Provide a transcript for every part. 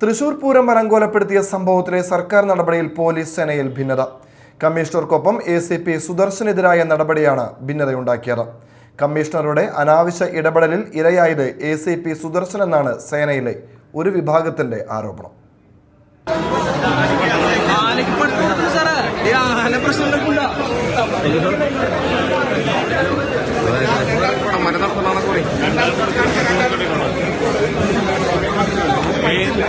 തൃശൂർ പൂരം മരംകോലപ്പെടുത്തിയ സംഭവത്തിലെ സർക്കാർ നടപടിയിൽ പോലീസ് സേനയിൽ ഭിന്നത. കമ്മീഷണർക്കൊപ്പം എ സി പി സുദർശനെതിരായ നടപടിയാണ് ഭിന്നതയുണ്ടാക്കിയത്. കമ്മീഷണറുടെ അനാവശ്യ ഇടപെടലിൽ ഇരയായത് എ സി പി സുദർശൻ എന്നാണ് സേനയിലെ ഒരു വിഭാഗത്തിന്റെ ആരോപണം.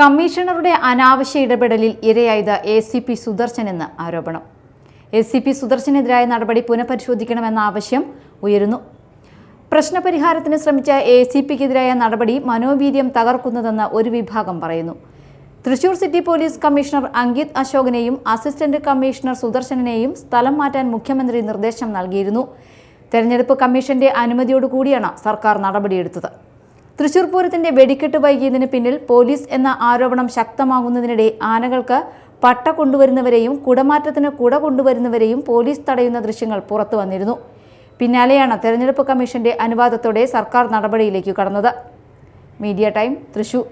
കമ്മീഷണറുടെ അനാവശ്യ ഇടപെടലിൽ ഇരയായത് എ സി പി സുദർശൻ എന്ന് ആരോപണം. എ സി പി സുദർശനെതിരായ നടപടി പുനഃപരിശോധിക്കണമെന്ന ആവശ്യം ഉയരുന്നു. പ്രശ്നപരിഹാരത്തിന് ശ്രമിച്ച എ സി പിക്കെതിരായ നടപടി മനോവീര്യം തകർക്കുന്നതെന്ന് ഒരു വിഭാഗം പറയുന്നു. Thrissur city police commissioner Ankit അശോകനെയും assistant commissioner സുദർശനെയും സ്ഥലം മാറ്റാൻ മുഖ്യമന്ത്രി നിർദ്ദേശം നൽകിയിരുന്നു. തെരഞ്ഞെടുപ്പ് കമ്മീഷന്റെ അനുമതിയോടുകൂടിയാണ് സർക്കാർ നടപടിയെടുത്തത്. തൃശൂർ പൂരത്തിന്റെ വെടിക്കെട്ട് വൈകിയതിന് പിന്നിൽ പോലീസ് എന്ന ആരോപണം ശക്തമാകുന്നതിനിടെ ആനകൾക്ക് പട്ട കൊണ്ടുവരുന്നവരെയും കുടമാറ്റത്തിന് കുട കൊണ്ടുവരുന്നവരെയും പോലീസ് തടയുന്ന ദൃശ്യങ്ങൾ പുറത്തു വന്നിരുന്നു. പിന്നാലെയാണ് തെരഞ്ഞെടുപ്പ് കമ്മീഷന്റെ അനുവാദത്തോടെ സർക്കാർ നടപടിയിലേക്ക് കടന്നത്. Media time Thrissur.